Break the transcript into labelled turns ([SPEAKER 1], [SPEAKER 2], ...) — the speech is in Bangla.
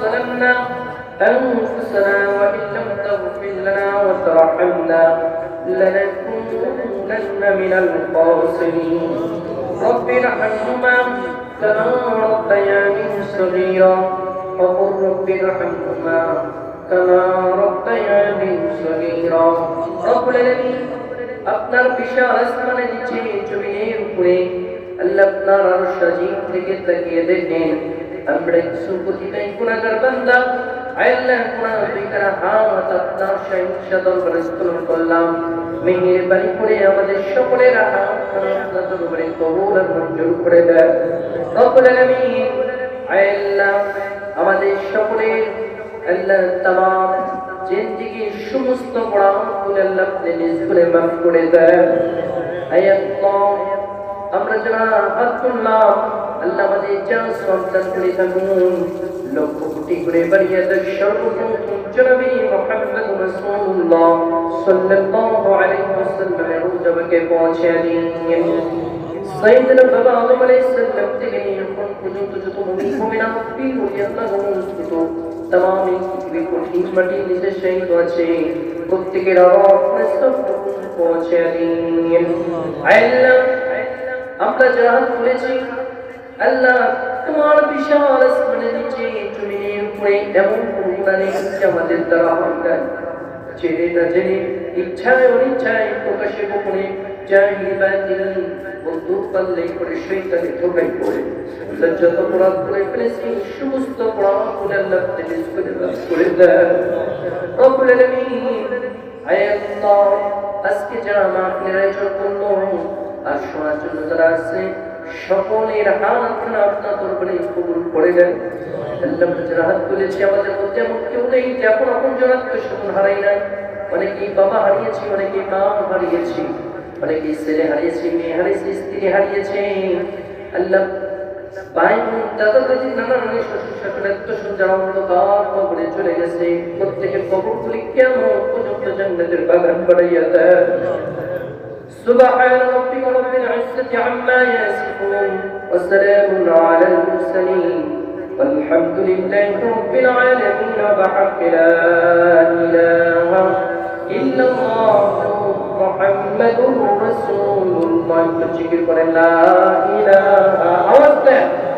[SPEAKER 1] ظلمنا أنفسنا وإن لم تغفر لنا وترحمنا لنكونن من الخاسرين رب ارحمهما كما ربياني صغيرا وقل رب ارحمهما كما ربياني صغيرا رب العالمين আপনার বিশাল আসমানের নিচে জমিনের উপরে আল্লাহ আপনার আর সজীব থেকে তাকিয়ে দেখেন আমরা কিছু প্রতিটাই গুণাগার বান্দা। আল্লাহ গুণা বিকার হাত আপনার সহিংসা দরবারে করলাম। মেহেরবানি করে আমাদের সকলের হাত আপনার দরবারে কবুল মঞ্জুর করে দেয়। রব্বুল আলামিন আল্লাহ আমাদের সকলের আল্লাহ তামাম জিন্দিগির সমস্ত গুণাগুলো আল্লাহ আপনি নিজ করে মাফ করে দেন। আয় আমরা যারা হাত তুললাম আল্লাহ আমাদের যা সন্তান করে থাকুন লক্ষ কোটি করে বাড়িয়ে দেন সর্বপ্রথম জনাবি মোহাম্মদ রাসূলুল্লাহ সাল্লাল্লাহু আলাইহি ওয়াসাল্লামের রুজবাকে পৌঁছে দিন সাইয়েদনা বাবা আদম আলাইহিস সালাম থেকে এখন পর্যন্ত যত মুমিন মুমিনা পীর ওলি আল্লাহ অনুষ্ঠিত तमाम পৃথিবী কঠিন মাটির নিচে শহীদ আছে প্রত্যেকের আপনার সব পৌঁছে দিন আল্লাহ আমরা যারা তুলেছি আল্লাহ, তোমার বিশাল আসমানের নিচে জমিনের উপরে এমন কোনো যে আমাদের দ্বারা হয় না জেনে না জেনে, ইচ্ছায় অনিচ্ছায় প্রকাশে গোপনে জাহিল বাতিল বন্ধু পাল্লে করে শৈতানে ধোকাই পড়ে। আল্লাহ যত অপরাধ করে ফেলেছি, সমস্ত অপরাধ করে আল্লাহ করে মাফ করে আল্লাহ, আজকে যারা মাহফিলের আয়োজন আর শোনার জন্য যারা আছে সকলের হাতগুলো আপনার দরবারে কবুল করে নেন আল্লাহ যারা হাত আমাদের মধ্যে এমন কেউ নেই যে এখন আপন জনাত্মীয় সকল হারাই না অনেকেই বাবা হারিয়েছি, অনেকেই মা হারিয়েছি, অনেকেই ছেলে হারিয়েছি, মেয়ে হারিয়েছে, স্ত্রী হারিয়েছে। আল্লাহ ভাই দাদা দাদি কেমন পর্যন্ত العزة عما يصفون وسلام على المرسلين والحمد لله رب العالمين وبحق لا إله إلا الله محمد رسول الله. تشكر لا إله. أولا